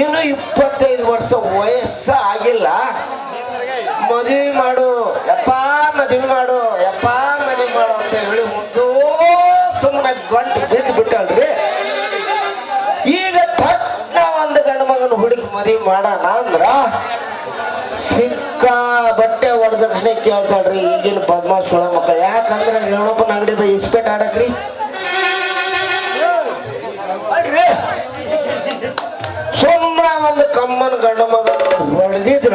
ಇನ್ನು ಇಪ್ಪತ್ತೈದು ವರ್ಷ ವಯಸ್ಸ ಆಗಿಲ್ಲ ಮದುವೆ ಮಾಡು, ಯಪ್ಪ, ಮದುವೆ ಮಾಡು, ಯಪ್ಪ, ಮದುವೆ ಮಾಡು ಅಂತ ಹೇಳಿ ಮುಂದೂ ಸುಮ್ಮನೆ ಗಂಟು ಬಿದ್ದು ಬಿಟ್ಟಲ್ರಿ. ಈಗ ತಟ್ಟ ಒಂದು ಗಂಡು ಮಗನ ಹುಡುಗಿ ಮದುವೆ ಮಾಡೋಣ ಅಂದ್ರ ಸಿಕ್ಕ ಬಟ್ಟೆ ಹೊಡೆದಕ್ಷಣೆ ಕೇಳ್ತಾಳ್ರಿ ಈಗಿನ ಪದ್ಮಾಶ್ವಳ ಮಕ್ಕಳು. ಯಾಕಂದ್ರೆ ಹೇಳಪ್ಪನ ಅಂಗಡಿದ ಇಸ್ಪೆಟ್ ಆಡಕ್ರಿ. ಗಂಡ ಮಗ ಹೊಡೆದಿದ್ರ?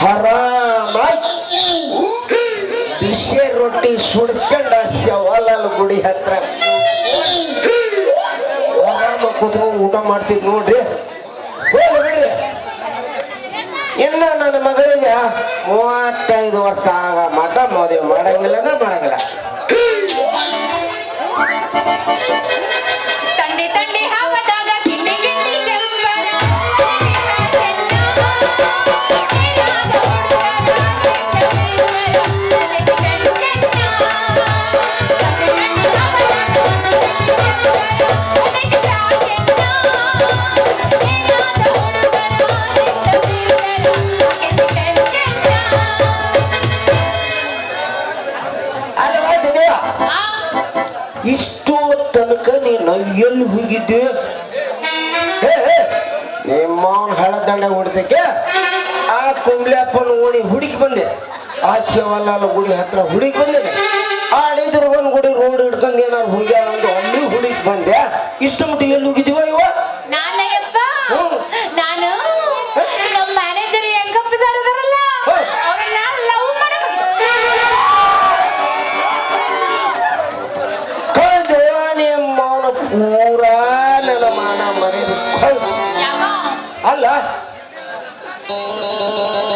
ಹರಾಮಾಗಿ ಬಿಸಿ ರೊಟ್ಟಿ ಸುಡಿಸ್ಕೊಂಡ ಶವಲಾಲ್ ಗುಡಿ ಹತ್ರ. ಆರಾಮ ಕೂತ್ಕೊಂಡು ಊಟ ಮಾಡ್ತಿದ್ ನೋಡ್ರಿ. ಇನ್ನ ನನ್ನ ಮಗಳಿಗೆ ಮೂವತ್ತೈದು ವರ್ಷ ಆಗ. ಮಠ ಮದುವೆ ಮಾಡಂಗಿಲ್ಲ ಅಂದ್ರೆ ಮಾಡಂಗಿಲ್ಲ. ತಂಡಿ ತಂಡಿ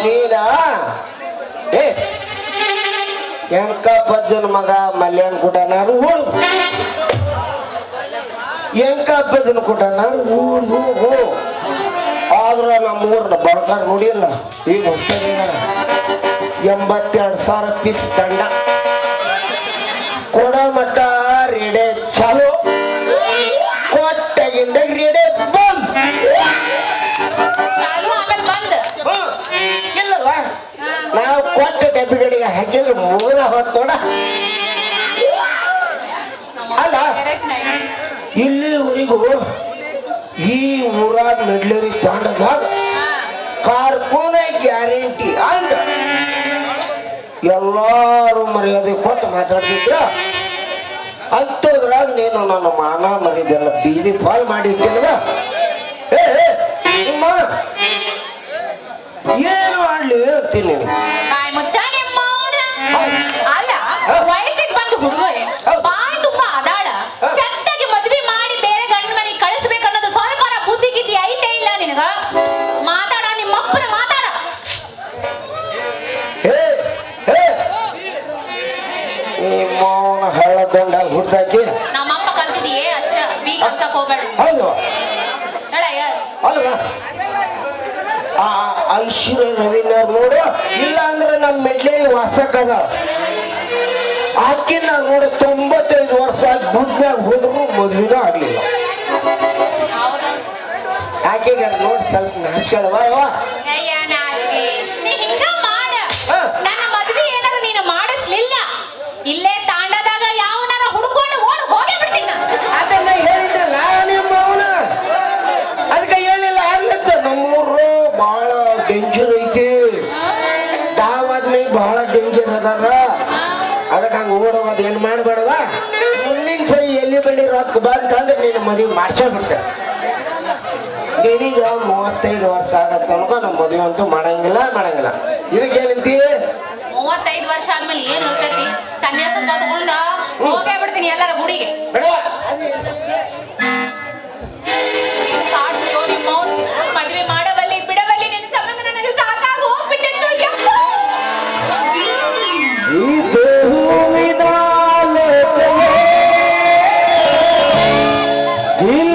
ನೀನ? ಏ ಮಗ ಮಲ್ಯಾನ್ ಕುಟನಾರು ಹೋಳು ಎಂಕ ಪದ್ದನ ಕುಟನಾರು ಓಡು ಹೋಗು ಆದ್ರ ನಮ್ಮ ಊರ್ನ ಬಡ್ಕಾರ ನೋಡಿಲ್ಲ ಈಗ ಹೊಸದೇನ ಎಂಬತ್ತೆರಡು ಸಾವಿರ ಫಿಕ್ಸ್ ತಂಡ ಕೊಡ ಮಟ್ಟ ಕೊಟ್ಟ ಡಬ್ಬಿಗಳಿಗೆ ಹಾಕಿದ್ರೆ ಮೂರ ಹೊತ್ತೋಡ ಅಲ್ಲ ಇಲ್ಲಿವರೆಗೂ ಈ ಊರಾಗ ಮೆಡ್ಲೇರಿ ತಾಂಡದಾಗ ಕಾರ್ಕೂನ ಗ್ಯಾರಂಟಿ ಅಂತ ಎಲ್ಲಾರು ಮರ್ಯಾದೆ ಕೊಟ್ಟು ಮಾತಾಡ್ತಿದ್ರ. ಅಂತದ್ರಾಗ ನೀನು ನನ್ನ ಮಾನ ಮರಿದೆಲ್ಲ ಬೀದಿ ಫಾಲ್ ಮಾಡಿದ್ದೇನಲ್ಲ ಏ ಏ, ನಿಮ್ಮ ಏನು ಮಾಡ್ಲಿ ಅಂತೀನಿ ನೀನು ಬಾಯ್ ಮುಚ್ಚ ನಿಮ್ಮ ಅಲ್ಲ ವಯಸ್ಸಿಗೆ ಬಂದು ಹುಡುಗ ಬಾಯಿ ತುಂಬಾ ಅದಾಳ. ಚಂದಾಗಿ ಮದ್ವೆ ಮಾಡಿ ಬೇರೆ ಗಂಡ ಮನೆಗೆ ಕಳಿಸ್ಬೇಕನ್ನೋದು ಸ್ವಲ್ಪ ಬುದ್ಧಿ ಗಿದ್ದಿ ಐತೆ ಇಲ್ಲ ನಿನಗ? ಮಾತಾಡ ನಿಮ್ಮ ಅಪ್ಪನ ಮಾತಾಡ ಹುಟ್ಟಾಕಿ ನಮ್ಮಪ್ಪ ಕಲ್ತಿದೀಯೇ ಅಷ್ಟ ಬೀಗ ಅಂತ ಹೋಗ್ಬೇಡ. ಹೌದು. ಅಲ್ವಾ? ಐಶ್ವರ್ಯ ರವೀಂದ್ರ ನೋಡು. ಇಲ್ಲ ಅಂದ್ರೆ ನಮ್ಮ ಮೆಡ್ಲೇರಿ ವಾಸಕ್ಕದ. ಆಕಿನ ನೋಡು ತೊಂಬತ್ತೈದು ವರ್ಷ ಆಗಿ ದುಡ್ಡ್ನಾಗ ಹೋದ್ರು ಮದುವೆನೂ ಆಗ್ಲಿಲ್ಲ. ಆಕೆಗೆ ನೋಡಿ ಸ್ವಲ್ಪ ನಾಚ್ಕೊಳ್ಳವ ಬಂತಂದ್ರೆ ನೀನು ಮದುವೆ ಮಾಡ್ಸೇ ಬಿಡ್ತಾರೆ ನಿನಗ ಮೂವತ್ತೈದು ವರ್ಷ ಆಗತ್ತ ತನಕ ನಮ್ಮ ಮದುವೆ ಅಂತೂ ಮಾಡಂಗಿಲ್ಲ ಮಾಡಂಗಿಲ್ಲ. ಇದಕ್ಕೆ ಏನಂತಿ? ಮೂವತ್ತೈದು ವರ್ಷ ಆದ್ಮೇಲೆ ಏನ್ ಇರ್ತೈತಿ ಸನ್ಯಾಸ ತಗೊಂಡ ಹೋಗೇ ಬಿಡ್ತೀನಿ ಎಲ್ಲರ ಗುಡಿಗೆ. ಬೇಡ. ಇಲ್ಲಿ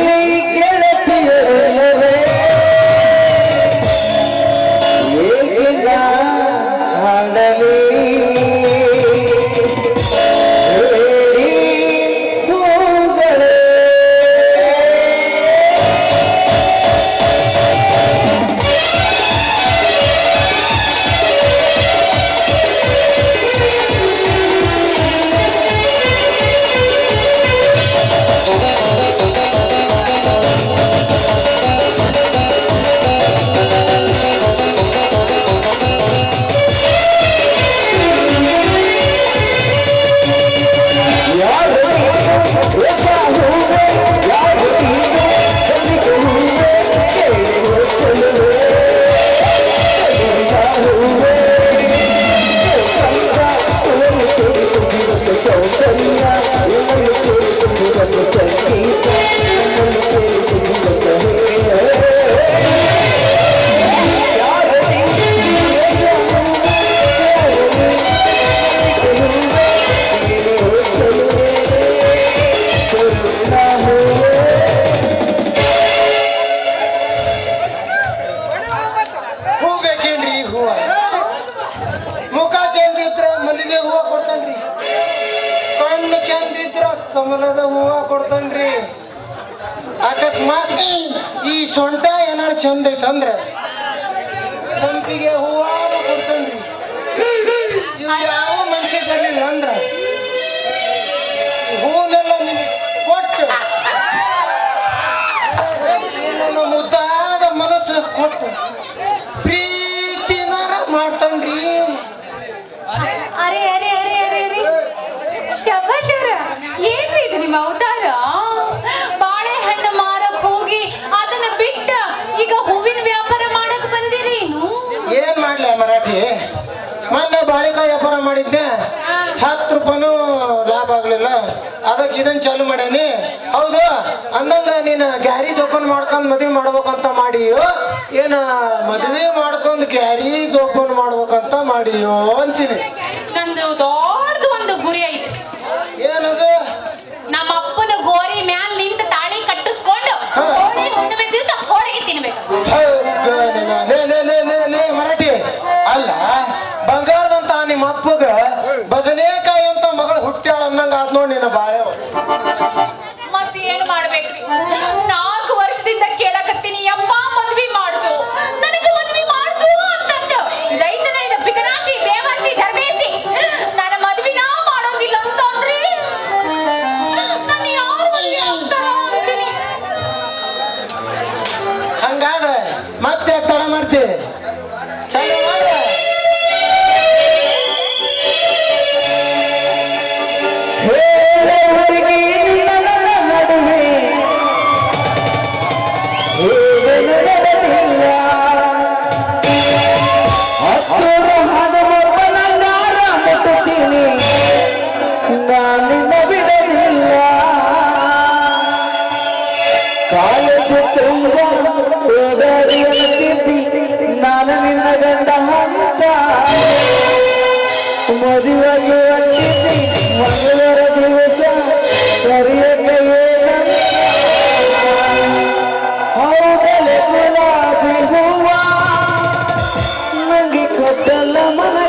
ಮಾಡಿದ್ದೆ. ಹತ್ತು ರೂಪಾಯಿ ಲಾಭ ಆಗ್ಲಿಲ್ಲ. ಅದಕ್ಕೆ ಇದನ್ನ ಚಾಲು ಮಾಡೇನಿ. ಹೌದು ಅನ್ನಂಗ ನೀನು ಗ್ಯಾರಿ ಓಪನ್ ಮಾಡ್ಕೊಂಡು ಮದುವೆ ಮಾಡ್ಬೇಕಂತ ಮಾಡಿಯೋ, ಏನ ಮದುವೆ ಮಾಡ್ಕೊಂಡು ಗ್ಯಾರೀಜ್ ಓಪನ್ ಮಾಡ್ಬೇಕಂತ ಮಾಡಿಯೋ ಅಂತೀನಿ. ಅಪ್ಪಗ ಬದನೇಕಾಯಿ ಅಂತ ಮಗಳು ಹುಟ್ಟ್ಯಾಳ ಅನ್ನಂಗ ಆತ್ ನೋಡಿ ನಿನ್ನ ಬಾಯ ಮದುವೆ ಮಂಗಳವಾರ ದಿವಸ ಕರಿಯ ಹೌದಲೆ ಗುಲಾಬಿ ಹೂವ ನಂಗೆ ಕೊಟ್ಟಲ್ಲ ಮನ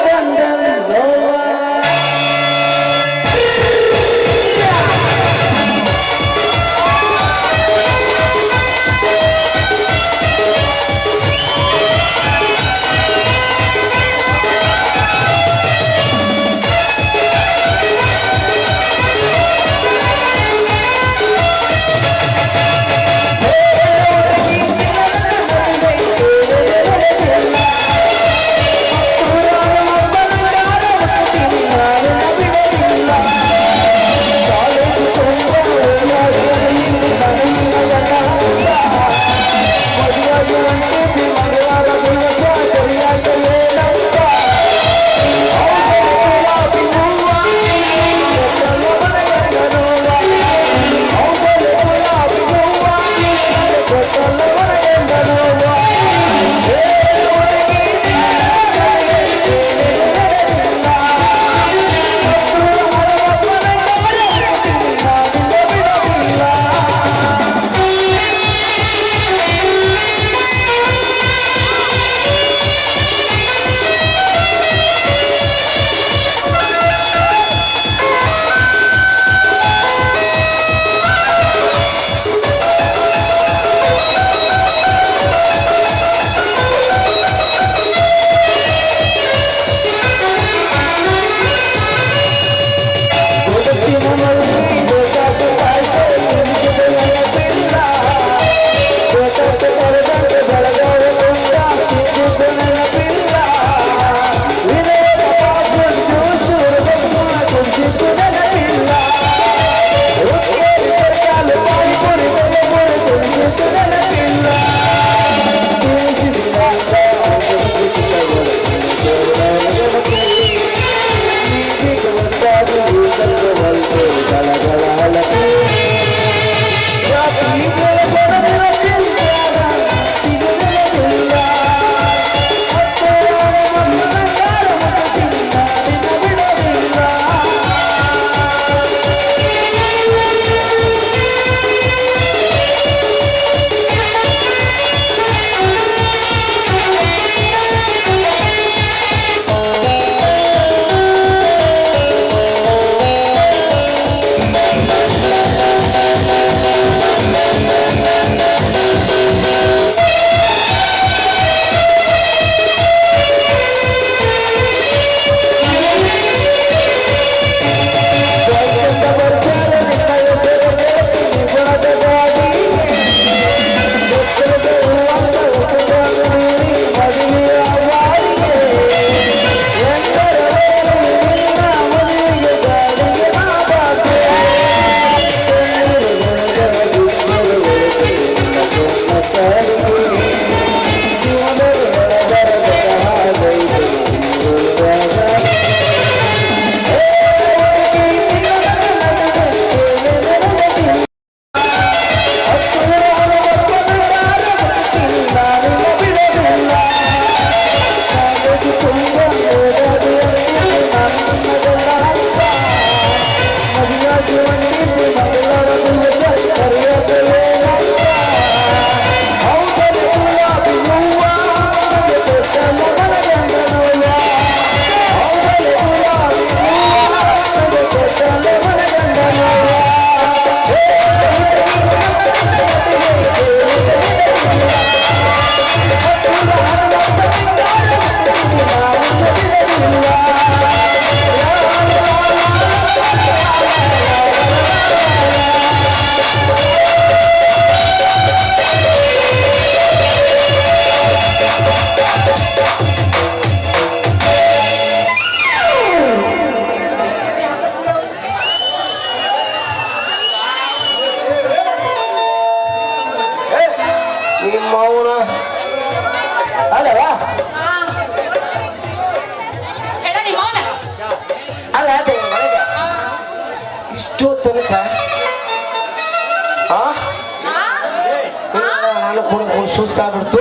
ಸುಸ್ತಾಗ್ಬಿಡ್ತು.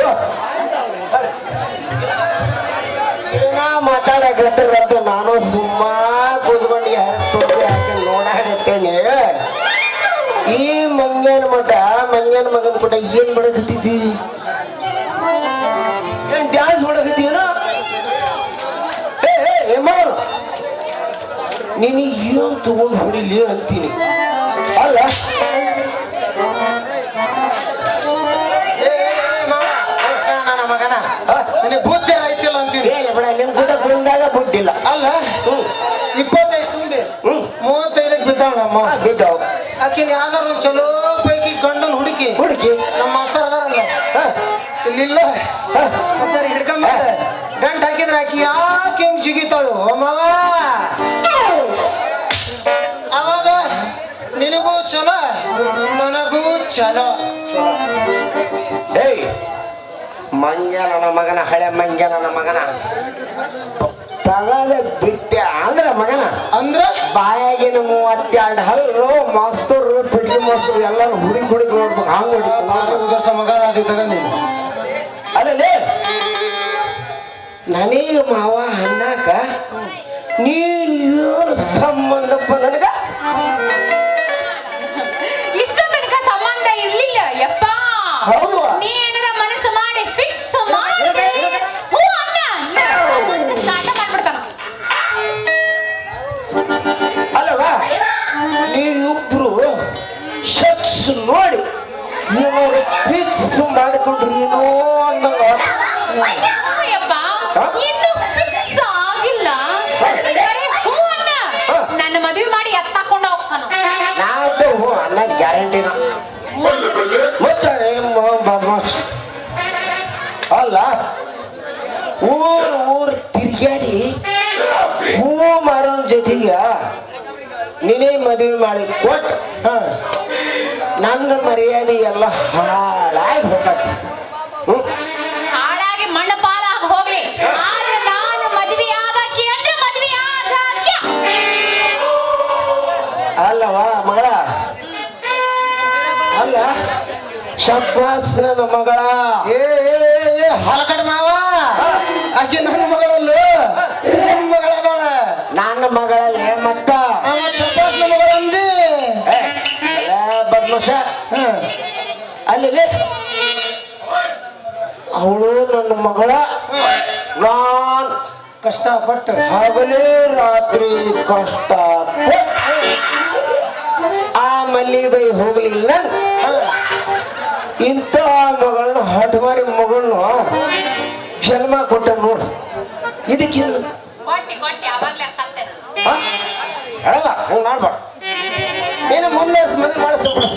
ಏನೋ ಮಾತಾಡಕತ್ತಿರತ್ತ ನಾನು ಸುಮ್ಮ ಕೂತ್ಕೊಂಡು ಯಾರು ಈ ಮಂಗನ ಮಠ ಮಂಗನ ಮಗನ ಮಠ ಏನ್ ಮಾಡಕತ್ತಿದ್ದಿ? ಏನ್ ಡ್ಯಾನ್ಸ್ ಮಾಡಕತ್ತೀನೋ ಏ ಏ, ಏ ಮಾಡು ನೀನು ಏನು ತಗೊಂಡು ಹೊಡಿಲಿ ಅಂತೀನಿ? ಅಲ್ಲ? ನಿಮ್ ಗಿಡ ಬಂದಾಗ ಬುದ್ಧಿಲ್ಲ ಅಲ್ಲ? ಇಪ್ಪತ್ತೈದು ತುಂಬಿ ಮೂವತ್ತೈದಕ್ಕೆ ಬಿದ್ದಾಳ. ನಮ್ಮ ಬಿದ್ದಾವ ಆಕಿನ ಯಾವ್ದಾರು ಚಲೋ ಪೈಕಿ ಗಂಡನ್ ಹುಡುಕಿ. ಹುಡುಕಿ. ನಮ್ಮ ಮಾಸ್ತರ್ ಅದಾರಲ್ಲ. ಇಲ್ಲ ಇಲ್ಲಿಲ್ಲ. ಮಂಗ್ಯ ನನ್ನ ಮಗನ ಹಳೆ ಮಂಗ್ಯ ನನ್ನ ಮಗನ. ತಗದ ಬಿಟ್ಟೆ. ಅಂದ್ರೆ ಮಗನ ಅಂದ್ರ? ಬಾಯಾಗಿನ ಮೂವತ್ತೆರಡು ಹಲ್ಲು ಮಾಸ್ತರು ಪಿಟ್ಟಿ ಮಾಸ್ತರು ಎಲ್ಲರೂ ಹುಡುಗಿ ಹುಡುಗಿ ನೋಡ್ಬೇಕು. ಹಂಗ ಹೊಡಿತು ಉದರ್ಸ ಮಗ ಆದಿದ್ದಾಗ ನೀನು. ಅಲ್ಲೇ ನನಗೆ ಮಾವ ಅನ್ನಕ ನೀನು ಸಂಬಂಧಪ್ಪ ನನಗ? ಅಲ್ಲವಾ ಮಗಳ? ಅಲ್ಲ? ಶಬ್ಬಾಸ್ ನನ್ನ ಮಗಳ. ಏ ಹಲಕಟ್ ಮಾವ. ಆಕಿ ನನ್ನ ಮಗಳಲ್ಲ? ನಿಮ್ಮ ನೋಡ ನನ್ನ ಮಗಳಲ್ಲೇ ಮತ್ತ. ನನ್ನ ಮಗಳ ಅಂದಿ. ಬದ್ಮಶ ಅಲ್ಲಿ ಅವಳು ನನ್ನ ಮಗಳ. ನಾನ್ ಕಷ್ಟಪಟ್ಟು. ಹಗಲೇ ರಾತ್ರಿ ಕಷ್ಟ ಮಲ್ಲಿ ಬೈ ಹೋಗ್ಲಿಲ್ಲ. ಇಂಥ ಮಗಳನ್ನ ಹಠಮಾರಿ ಮಗಳನ್ನ ಜನ್ಮ ಕೊಟ್ಟ ನೋಡು. ಇದಕ್ಕೆ ಅಲ್ಲ ಹಂಗ ಮಾಡ್ಬೇಡ. ಏನು ಮುಂದೆ ಮದುವೆ ಮಾಡಿಸ್ಬಿಡು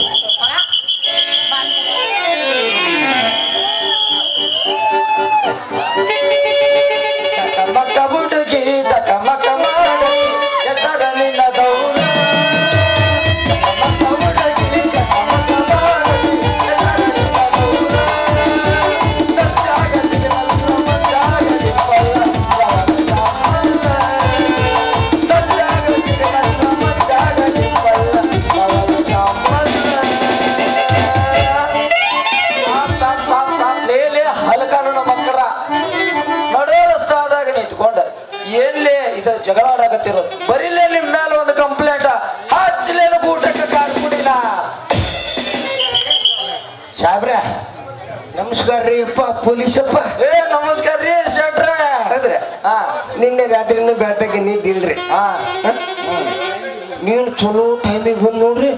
ಬಂದ್ ನೋಡ್ರಿ.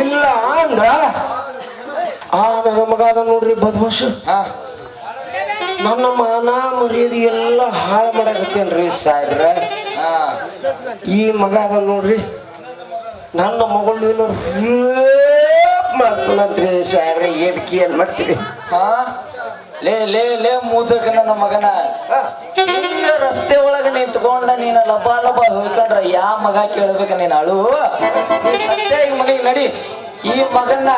ಇಲ್ಲ ಅಂದ್ರ ಆ ನನ್ನ ಮಗ ಅದ ನೋಡ್ರಿ ಬದ್ಮಾಷ ನನ್ನ ಮಾನ ಮರ್ಯಾದೆ ಎಲ್ಲ ಹಾಳು ಮಾಡಕತ್ತೇನ್ರಿ ಸಾಯ್ರ ಈ ಮಗ ಅದ ನೋಡ್ರಿ. ನನ್ನ ಮಗಳು ರೇಪ್ ಮಾಡ್ಕೊಳಂತ್ರಿ ಸಾಯ್ರ ಏನ್ ಮಾಡ್ತೀರಿ? ಹಾ. ಲೇ ಲೇ ಲೇ ಮುದಕ ನನ್ನ ಮಗನ. ರಸ್ತೆ ಒಳಗ ನಿಂತ್ಕೊಂಡ ನೀನ ಲಬ ಲಬ ಹೋಯ್ಕೊಂಡ್ರ ಯಾ ಮಗ ಕೇಳ್ಬೇಕ ನೀನ್ ಅಳು? ನೀ ಸದ್ಯ ಈ ಮಗಿಗೆ ನಡಿ. ಈ ಮಗನ್ನ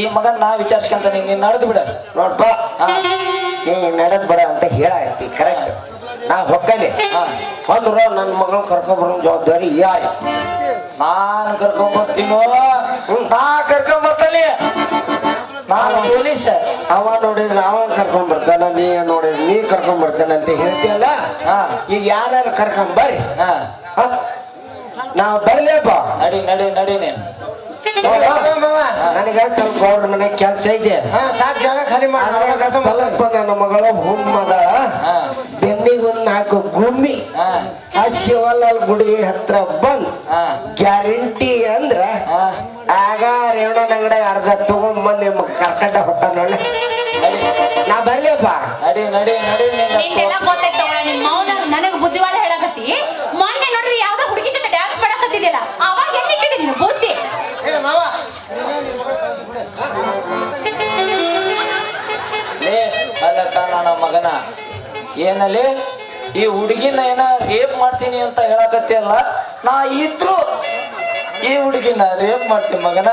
ಈ ಮಗನ್ ನಾ ವಿಚಾರಿಸ್ಕೊಂತ ನೀನ್ ನಡೆದು ಬಿಡ. ನೋಡ್ಪ ನೀ ನಡೆದ್ ಬೇಡ ಅಂತ ಹೇಳಾಯ್ತಿ ಕರೆಕ್ಟ್ ನಾ ಹೊಕ್ಕಲಿ. ಅಂದ್ರ ನನ್ನ ಮಗಳು ಕರ್ಕೊಂಡ್ ಬರೋ ಜವಾಬ್ದಾರಿ ಯಾರು? ನಾನು ಕರ್ಕೊಂಡ್ ಬರ್ತೀನೋ ನಾ ಕರ್ಕೊಂಡ್ ಬರ್ತಾನೆ ನಾನು ಪೊಲೀಸ್ ಅವ ನೋಡಿದ್ರೆ ಅವ ಕರ್ಕೊಂಡ್ ಬರ್ತಾನ ನೀ ನೋಡಿದ್ರೆ ನೀ ಕರ್ಕೊಂಡ್ ಬರ್ತಾನ ಅಂತ ಹೇಳ್ತೀಯಲ್ಲ? ಈಗ ಯಾರು ಕರ್ಕೊಂಡ್ ಬರ್ರಿ? ನಾವ್ ಬರ್ಲೇಪ ನಡಿ ನಡಿ ನಡಿ ನೀನ್. ನನಗ ಸ್ವಲ್ಪ ಗೌಡ್ರ ಮನೆ ಕೆಲ್ಸ ಐತೆ. ಹಾ ಸಾಕ್ ಜಾಗ ಖಾಲಿ ಸ್ವಲ್ಪ ನನ್ನ ಮಗಳ ಹುಮ್ಮದ ಬೆನ್ನಿಗೆ ಒಂದ್ ನಾಲ್ಕು ಗುಮ್ಮಿ. ಆ ಶಿವಲಾಲ್ ಗುಡಿ ಹತ್ರ ಬಂದ್. ಗ್ಯಾರಂಟಿ ಅಂದ್ರ ಆಗ ರೇವಣನ ಅಂಗಡಿ ಅರ್ಧ ತಗೊಂಡ್ ಬಂದ್ ನಿಮ್ಗೆ ಕರ್ಕಂಡ ಹೊಟ್ಟ ನೋಡಿ. ನಾ ಬರ್ಲಿಪ್ಪ ನಡಿ ನಡಿ ನಡಿ ನೀನ್ ನಿಂದೆಲ್ಲ ಗೊತ್ತಾಯ್ತು ತಗೊಳ ನಿನ್ ಮೌನ ನನಗ ಬುದ್ಧಿವಾದ ಹೇಳಕತ್ತಿ. ಮೊನ್ನೆ ನೋಡ್ರಿ ಯಾವ್ದೋ ಹುಡುಗಿ ಜೊತೆ ಡ್ಯಾನ್ಸ್ ಮಾಡಕತ್ತಿದ್ಯಲ್ಲ ಅವಾಗ ಎಲ್ಲಿಟ್ಟಿದೆ ನೀನು ಬುದ್ಧಿ? ಏ ಮಾವ. ಲೇ ಅಲ್ಲಕ್ಕ ನನ್ನ ಮಗನ. ಏನಲ್ಲಿ ಈ ಹುಡುಗಿನ ಏನ ರೇಪ್ ಮಾಡ್ತೀನಿ ಅಂತ ಹೇಳಕತ್ತಿಯಲ್ಲ? ನಾ ಇದ್ರು ಈ ಹುಡುಗಿನ ರೇಪ್ ಮಾಡ್ತೀನಿ ಮಗನ.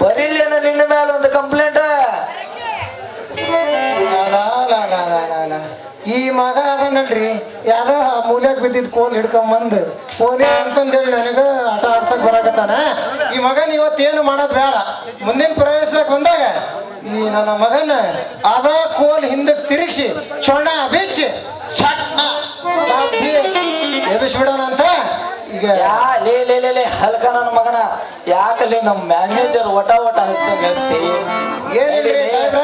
ಬರೀಲೇನ ನಿನ್ನ ಮೇಲೆ ಒಂದು ಕಂಪ್ಲೇಂಟ್. ಈ ಮಗ ಅದನಲ್ರಿ ಯಾವ್ದ ಮೂಲ್ಯಾಗ ಬಿದ್ದಿದ್ ಕೋಲ್ ಹಿಡ್ಕೊಂಬಂದ್ ಕೋಲಿ ಅಂತಂದೇಳಿ ನನಗ ಆಟ ಆಡ್ಸಕ್ ಬರಾಕತ್ತಾನ. ಈ ಮಗನ್ ಏನು ಮಾಡೋದ್ ಬೇಡ. ಮುಂದಿನ ಪ್ರವೇಶಕ್ ಬಂದಾಗ ಈ ನನ್ನ ಮಗನ ಅದ ಕೋಲ್ ಹಿಂದಕ್ ತಿರುಗಿಸಿ, ಚೊಣ್ಣ ಬಿಚ್ಚಿ ಎಬ್ಬಿಸ್ಬಿಡೋಣ ಅಂತ ಈಗ ಯಾ ಲೇ ಲೇ ಲೇ ಲೇ ಹಲ್ಕ ನನ್ನ ಮಗನ. ಯಾಕಲ್ಲಿ ನಮ್ಮ ಮ್ಯಾನೇಜರ್ ಒಟ ಒಟ ಸಾಹೇಬ್ರ?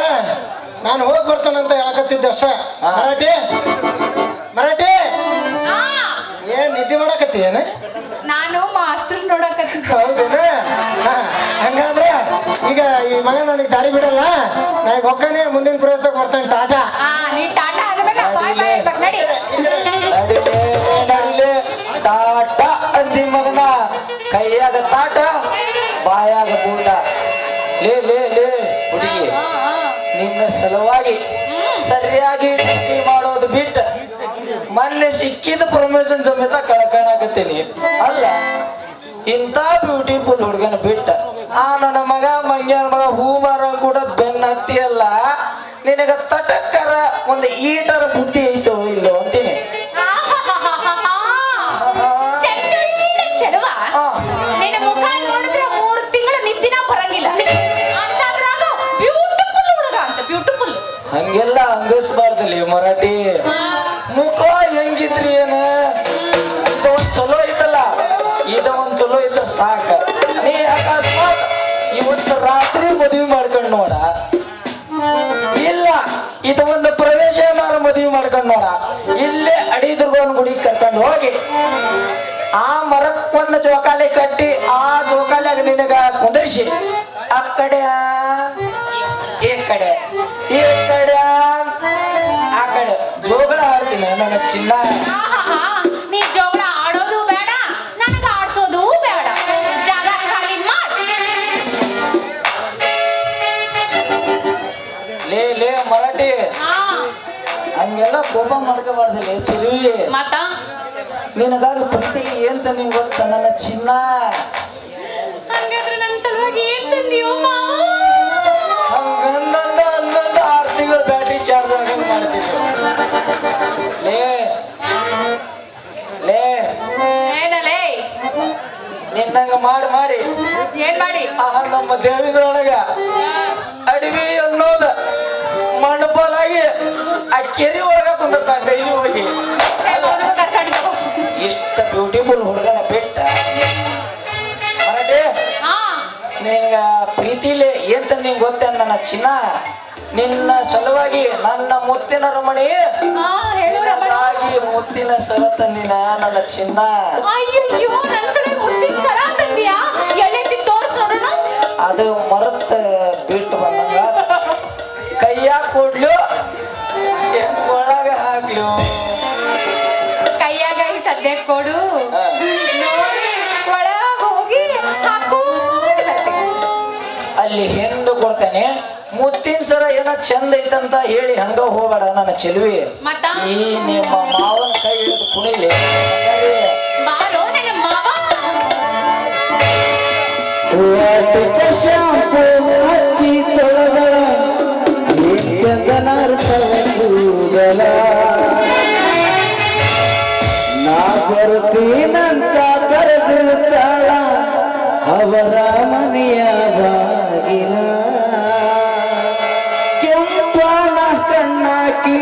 ನಾನು ಹೋಗಿ ಅಂತ ಹೇಳಕತ್ತಿದ್ದೆ ಅಷ್ಟ. ಮರಾಠಿ? ಮರಾಠಿ? ಏನ್ ನಿದ್ದೆ ಮಾಡಕತ್ತಿ ಏನ? ನಾನು ಮಾಸ್ಟರ್ ನೋಡಕತ್ತಿದ್ದೆ. ಹೌದೇನ? ಹಾ, ಹಂಗಾದ್ರೆ ಈಗ ಈ ಮಗ ನನಗೆ ದಾರಿ ಬಿಡಲ್ಲ. ನಾ ಒಕ್ಕನೇ ಮುಂದಿನ ಪ್ರಯತ್ನ ಬರ್ತಾನೆ ಟಾಟಾ. ಆ ನೀ ಟಾಟಾ ಬಾಯ್ ಬಾಯ್ ನಡಿ. ಕೈಯಾಗ ತಾಟ ಬಾಯಾಗ ಬೂಟ. ಲೇ ಲೇ ಲೇ ಹುಡುಗಿ. ನಿನ್ನ ಸಲುವಾಗಿ ಸರಿಯಾಗಿ ಮಾಡೋದು ಬಿಟ್ಟು. ಮೊನ್ನೆ ಸಿಕ್ಕಿದ ಪ್ರಮೋಷನ್ ಸಮೇತ ಕಳ್ಕೊಳಕತ್ತೀನಿ. ಅಲ್ಲ ಇಂಥ ಬ್ಯೂಟಿಫುಲ್ ಹುಡುಗನ ಬಿಟ್ಟ. ಆ ನನ್ನ ಮಗ ಮಂಗ್ಯನ ಮಗ ಹೂ ಮಾರೋ ಕೂಡ ಬೆನ್ನ ಹತ್ತಿಯಲ್ಲ ನಿನಗ ತಟಕ್ಕರ ಒಂದು ಈಟರ ಬುದ್ಧಿ ಐತೋ. ಹಂಗೆಲ್ಲ ಹಂಗಸ್ಬಾರ್ದಲ್ಲಿ ಮರಾಠಿ. ಮುಖ ಹೆಂಗಿದ್ರಿ ಏನ? ಚಲೋ ಐತಲ್ಲ? ಇದ ಒಂದ್ ಚಲೋ ಇದ್ರ ಸಾಕ. ನೀ ಅಕಸ್ಮಾತ್ ಇವತ್ತು ರಾತ್ರಿ ಮದುವೆ ಮಾಡ್ಕೊಂಡ್ ನೋಡ. ಇಲ್ಲ, ಇದು ಒಂದು ಪ್ರವೇಶ ನಾನು ಮದುವೆ ಮಾಡ್ಕೊಂಡ್ ನೋಡ. ಇಲ್ಲೇ ಅಡಿದುರ್ಗೊಂದ್ ಗುಡಿ ಕರ್ಕೊಂಡು ಹೋಗಿ. ಆ ಮರಕ್ ಜೋಕಾಲಿ ಕಟ್ಟಿ, ಆ ಜೋಕಾಲಿಯಾಗ ನಿನಗ ಕುಂದರಿಸಿ. ಈ ಕಡೆ ಆ ಕಡೆ ಜೋಗಳ ಆಡ್ತೀನಿ ನನ್ನ ಚಿನ್ನ. ನೀ ಜೋಗಳ ಆಡೋದು ಬೇಡ ನನಗ ಆಡ್ಸೋದು ಬೇಡ. ಜಾಗ ಖಾಲಿ ಮಾಡ್. ಲೇ ಲೇ ಮರಾಠಿ. ಹಂಗೆಲ್ಲ ಕೋಪ ಮಾಡ್ಕೋಬಾರ್ದಿಲ್ಲ ಚಿರುವಿ ಮತ್ತ? ನಿನಗಾಗಿ ಪ್ರತಿ ಏನ್ ತಂದಿ ಗೊತ್ತ? ನನ್ನ ಚಿನ್ನ. ನಿನ್ನಂಗ ಮಾಡಿ ಮಾಡಿ. ಏನ್ ಮಾಡಿ? ಆಹಾ ನಮ್ಮ ದೇವಿದ್ರೊಳಗ ಅಡವಿ ಅನ್ನೋದ ಮಂಡಪಾಲಾಗಿ ಆ ಕೆರೆ ಒಳಗ ಕುಂದಿರ್ತಾನೆ ಡೈಲಿ ಹೋಗಿ. ಇಷ್ಟ ಬ್ಯೂಟಿಫುಲ್ ಹುಡುಗನ ಬಿಟ್ಟ ನಿನ್ಗ ಪ್ರೀತಿಲಿ ಏಂತ ನಿಂಗೆ ಗೊತ್ತೇನ ನನ್ನ ಚಿನ್ನ? ನಿನ್ನ ಸಲುವಾಗಿ ನನ್ನ ಮುತ್ತಿನ ರಮಣಿ. ಮುತ್ತಿನ ಸರತ ನಿನ್ನ ನನ್ನ ಚಿನ್ನ. ಅದು ಮರತ್ ಬಿಟ್ಟು ಬಂದಂಗ. ಕೈಯಾಗ ಕೊಡ್ಲು ಒಳಗ ಹಾಕ್ಲು. ಕೈಯಾಗ ಸದ್ಯ ಕೊಡು. ಅಲ್ಲಿ ಹೆಂದು ಕೊಡ್ತೇನೆ ಮುತ್ತಿನ ಸರ ಏನೋ ಚಂದ ಐತಂತ ಹೇಳಿ ಹಂಗ ಹೋಗಬೇಡ ನನ್ನ ಚೆಲುವಿ. ಮತ್ತ? ಈ ನಿಮ್ಮ ಮಾವನ ಕೈ ಹಿಡಿದು ಕುಣಿಲಿ. ಬರ್ತೀನಂತ ಕರೆದಿರ್ತಾಳ ಅವರ ಮನೆಯ ಬಾಗಿಲ ಕೆಂಪನ ಕಣ್ಣಾಕಿ